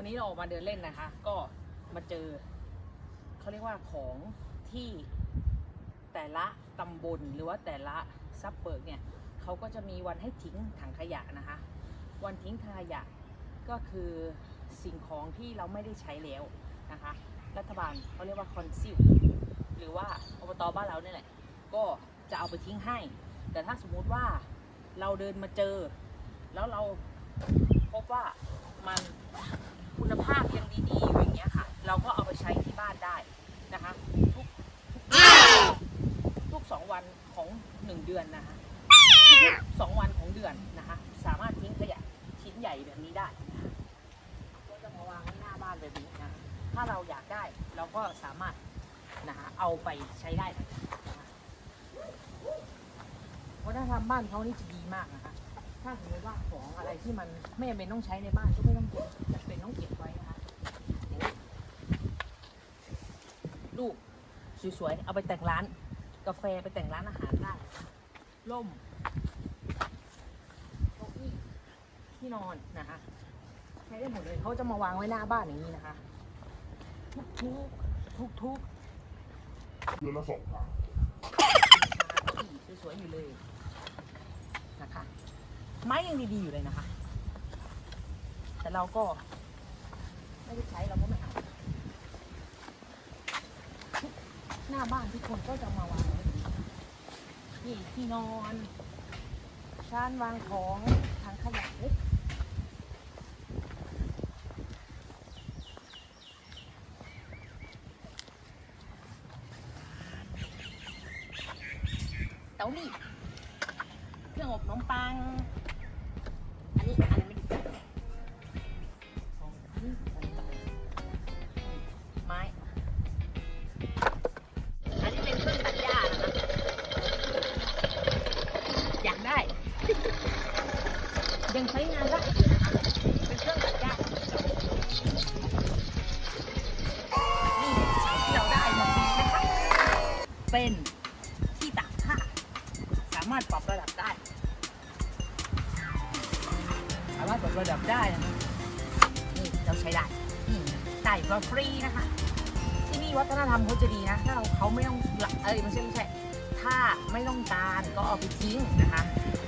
วันนี้เราออกมาเดินเล่นนะคะ ก็มาเจอเขาเรียกว่าของที่แต่ละตำบลหรือว่าแต่ละซับเบิร์กเนี่ยเขาก็จะมีวันให้ทิ้งถังขยะนะคะ วันทิ้งถังขยะก็คือสิ่งของที่เราไม่ได้ใช้แล้วนะคะ รัฐบาลเขาเรียกว่าคอนซิลหรือว่าอบตบ้านเราเนี่ยแหละ ก็จะเอาไปทิ้งให้ แต่ถ้าสมมุติว่าเราเดินมาเจอ แล้วเราพบว่ามัน คุณภาพยังดีๆอยู่อย่างเงี้ยค่ะ เราก็เอาไปใช้ที่บ้านได้นะคะ ทุกทุกสองวันของหนึ่งเดือนนะคะทุกสองวันของเดือนนะคะ สามารถทิ้งขยะชิ้นใหญ่แบบนี้ได้นะคะก็จะมาวางไว้หน้าบ้านแบบนี้นะถ้าเราอยากได้เราก็สามารถนะคะเอาไปใช้ได้นะคะวัฒนธรรมบ้านเขานี่จะดีมากนะคะ ถ้าสมมติว่าของอะไรที่มันไม่จำเป็นต้องใช้ในบ้านก็ไม่ต้องเก็บจำเป็นต้องเก็บไว้นะคะอย่างนี้ลูกสวยๆเอาไปแต่งร้าน กาแฟไปแต่งร้านอาหารได้ร่มเก้าอี้ที่นอนนะคะใช้ได้หมดเลยเขาจะมาวางไว้หน้าบ้านอย่างนี้นะคะทุกทุกทุกทุกเดือนละสองครั้งๆสวยๆอยู่เลยนะคะ ไม้ยังดีๆอยู่เลยนะคะ แต่เราก็ ไม่ได้ใช้เราก็ไม่เอาหน้าบ้านทุกคนก็จะมาวางนี่ที่นอนชานวางของถังขยะเล็กเตารีเครื่องอบขนมปัง เป็นเครื่องตัดหญ้านี่ที่เราได้มาฟรีนะคะเป็นที่ตากผ้าสามารถปรับระดับได้ สามารถปรับระดับได้นะนี่เราใช้ได้นี่ได้ฟรีนะคะ ที่นี่วัฒนธรรมเขาจะดีนะ ถ้าเราเขาไม่ต้องเอ้ยไม่ใช่ไม่ใช่ ถ้าไม่ต้องการก็เอาไปทิ้งนะคะ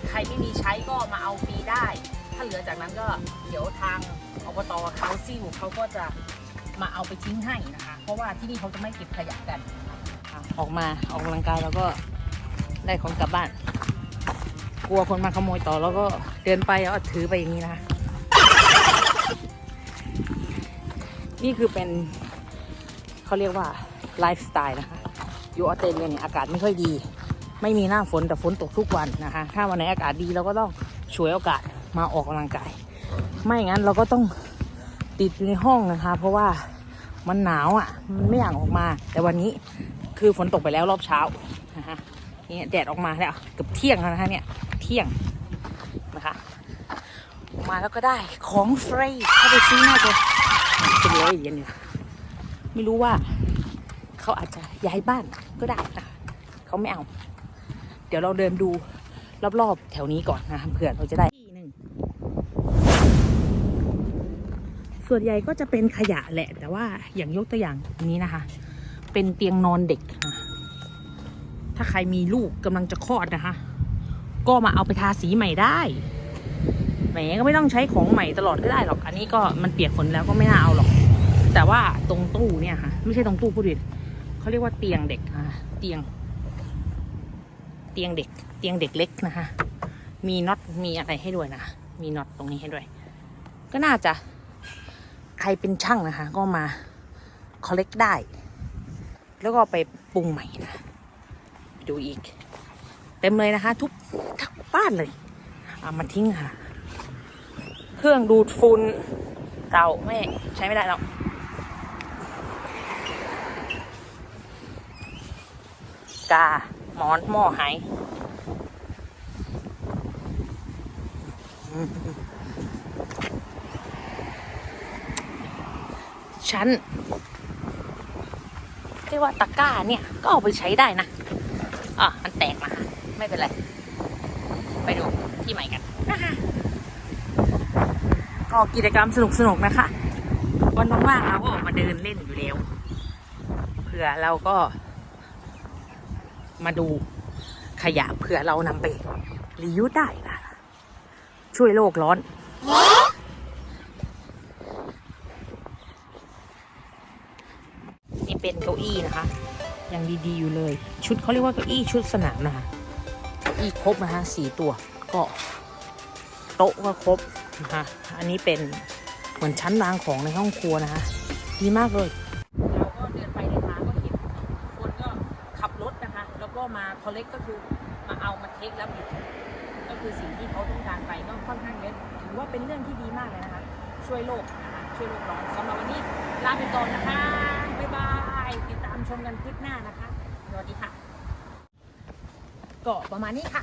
ใครไม่มีใช้ก็มาเอาฟรีได้ ถ้าเหลือจากนั้นก็เดี๋ยวทางอบตเขาซิลเขาก็จะมาเอาไปทิ้งให้นะคะ เพราะว่าที่นี่เขาจะไม่เก็บขยะกันอะออกมาออกกำลังกายแล้วก็ได้ของกลับบ้าน กลัวคนมาขโมยต่อแล้วก็เดินไปแล้วถือไปอย่างนี้นะคะ นี่คือเป็นเขาเรียกว่าไลฟ์สไตล์นะคะ อยู่ออสเตรเลียเนี่ยอากาศไม่ค่อยดี ไม่มีหน้าฝนแต่ฝนตกทุกวันนะคะ ถ้าวันไหนอากาศดีเราก็ต้องฉวยโอกาส มาออกกำลังกาย ไม่งั้นเราก็ต้องติดอยู่ในห้องนะคะ เพราะว่ามันหนาวอะ มันไม่อยากออกมา แต่วันนี้คือฝนตกไปแล้วรอบเช้านะคะนี่แดดออกมาแล้วเกือบเที่ยงแล้วนะคะเนี่ยเที่ยงนะคะออกมาแล้วก็ได้ของฟรีเข้าไปซื้อน่าจะเป็นร้อยเหรียญอยู่ไม่รู้ว่าเขาอาจจะย้ายบ้านก็ได้นะเขาไม่เอา เดี๋ยวเราเดินดูรอบๆ แถวนี้ก่อนนะเผื่อเราจะได้ ส่วนใหญ่ก็จะเป็นขยะแหละ แต่ว่าอย่างยกตัวอย่างนี้นะคะ เป็นเตียงนอนเด็กนะถ้าใครมีลูกกำลังจะคลอดนะคะ ก็มาเอาไปทาสีใหม่ได้แหมก็ไม่ต้องใช้ของใหม่ตลอดก็ได้หรอก อันนี้ก็มันเปียกฝนแล้วก็ไม่น่าเอาหรอก แต่ว่าตรงตู้เนี่ยค่ะ ไม่ใช่ตรงตู้ผู้ดิเขาเรียกว่าเตียงเด็กอะเตียง เตียงเด็ก เตียงเด็กเล็กนะคะ มีน็อตมีอะไรให้ด้วยนะ มีน็อตตรงนี้ให้ด้วย ก็น่าจะ ใครเป็นช่างนะคะ ก็มาคอลเลกได้ แล้วก็ไปปรุงใหม่นะดูอีก เต็มเลยนะคะ ทุกทุกบ้านเลยเอามาทิ้งค่ะ เครื่องดูดฝุ่นเก่าไม่ใช้ไม่ได้แล้วกาหมอนหม้อหาย อืมฉันเรียกว่าตะกร้าเนี่ยก็เอาไปใช้ได้นะอะมันแตกมาไม่เป็นไร ไปดูที่ใหม่กันนะคะก็กิจกรรมสนุกๆนะคะ วันว่างๆเราก็ออกมาเดินเล่นอยู่แล้วเผื่อเราก็ มาดูขยะเผื่อเรานำไปรียูสได้ค่ะช่วยโลกร้อนเป็นเก้าอี้นะคะ ยังดีๆอยู่เลย ชุดเขาเรียกว่าเก้าอี้ชุดสนามนะคะเก้าอี้ครบนะคะสี่ตัว ก็โต๊ะก็ครบนะคะอันนี้เป็นเหมือนชั้นวางของในห้องครัวนะคะดีมากเลยเราก็เดินไปเดินมาก็เห็นคนก็ขับรถนะคะ แล้วก็มาคอลเลกก็คือมาเอามาเทคแล้วบิดก็คือสิ่งที่เขาต้องการไปก็ค่อนข้างเยอะถือว่าเป็นเรื่องที่ดีมากเลยนะคะ ช่วยโลกนะคะช่วยโลกร้อนสำหรับวันนี้ลาไปก่อนนะคะบ๊ายบาย ติดตามชมกันคลิปหน้านะคะ สวัสดีค่ะ ก็ประมาณนี้ค่ะ